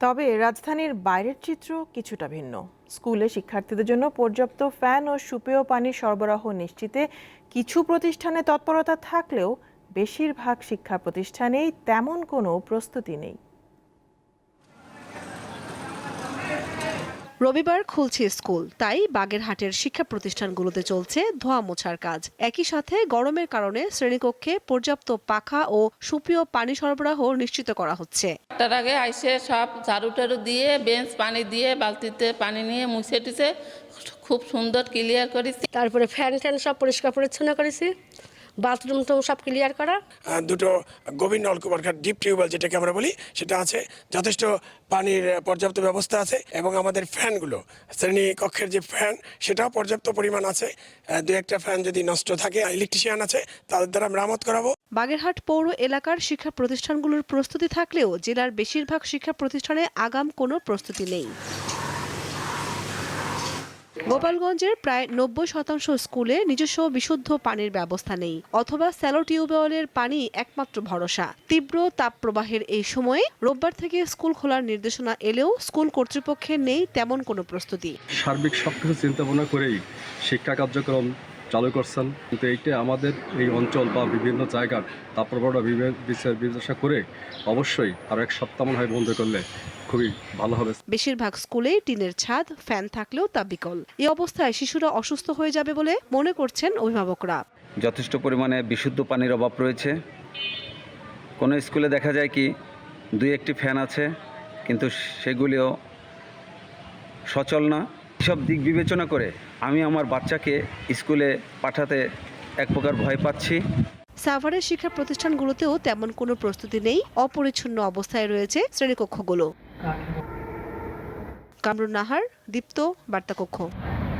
তবে রাজধানীর বাইরের চিত্র কিছুটা ভিন্ন। স্কুলে শিক্ষার্থীদের জন্য পর্যাপ্ত ফ্যান ও সুপেয় পানি সরবরাহ নিশ্চিতে কিছু প্রতিষ্ঠানে তৎপরতা থাকলেও বেশিরভাগ শিক্ষা প্রতিষ্ঠানেই তেমন কোনো প্রস্তুতি নেই। রবিবার খুলছে স্কুল। তাই বাগেরহাটের শিক্ষা প্রতিষ্ঠানগুলোতে চলছে ধোয়া মোছার কাজ। একই সাথে গরমের কারণে শ্রেণীকক্ষে পর্যাপ্ত পাখা ও সুপেয় পানি সরবরাহ নিশ্চিত করা হচ্ছে। তার আগে আইসে সব ঝাড়ু টাড়ু দিয়ে বেঞ্চ পানি দিয়ে বালতিতে পানি নিয়ে মুছে টুছে খুব সুন্দর ক্লিয়ার করেছি। তারপরে ফ্যান ট্যান সব পরিষ্কার পরিচ্ছন্ন করেছি। বাথরুম টুম সব ক্লিয়ার করা? দুটো গভীর নলকূপ অর্থাৎ ডিপ টিউবওয়েল যেটাকে আমরা বলি সেটা আছে। যথেষ্ট পানির পর্যাপ্ত ব্যবস্থা আছে এবং আমাদের ফ্যানগুলো শ্রেণি কক্ষের যে ফ্যান সেটাও পর্যাপ্ত পরিমাণ আছে। দু একটা ফ্যান যদি নষ্ট থাকে ইলেকট্রিশিয়ান আছে তাদের দ্বারা মেরামত করাবো। বাগেরহাট পৌর এলাকার শিক্ষা প্রতিষ্ঠানগুলোর প্রস্তুতি থাকলেও জেলার বেশিরভাগ শিক্ষা প্রতিষ্ঠানে আগাম কোনো প্রস্তুতি নেই। গোপালগঞ্জের প্রায় নব্বই শতাংশ স্কুলে নিজস্ব বিশুদ্ধ পানির ব্যবস্থা নেই, অথবা স্যালো টিউবওয়েলের পানি একমাত্র ভরসা। তীব্র তাপপ্রবাহের এই সময়ে রোববার থেকে স্কুল খোলার নির্দেশনা এলেও স্কুল কর্তৃপক্ষের নেই তেমন কোনো প্রস্তুতি। সার্বিক সব কিছু চিন্তা ভাবনা করেই শিক্ষা কার্যক্রম চালু করছেন। কিন্তু এইটা আমাদের এই অঞ্চল বা বিভিন্ন জায়গার তাপপ্রবাহটা বিবেচনা করে অবশ্যই আরও এক সপ্তাহ মনে হয় বন্ধ করলে খুবই ভালো হবে। বেশিরভাগ স্কুলেই টিনের ছাদ ফ্যান থাকলেও তা বিকল। এই অবস্থায় শিশুরা অসুস্থ হয়ে যাবে বলে মনে করছেন অভিভাবকরা। যথেষ্ট পরিমাণে বিশুদ্ধ পানির অভাব রয়েছে। কোনো স্কুলে দেখা যায় কি দুই একটি ফ্যান আছে কিন্তু সেগুলিও সচল না। সব দিক বিবেচনা করে আমি আমার বাচ্চাকে স্কুলে পাঠাতে এক প্রকার ভয় পাচ্ছি। সাভারের শিক্ষা প্রতিষ্ঠানগুলোতেও তেমন কোনো প্রস্তুতি নেই। অপরিচ্ছন্ন অবস্থায় রয়েছে শ্রেণীকক্ষগুলো। কামরুন নাহার দীপ্ত বার্তাকক্ষ।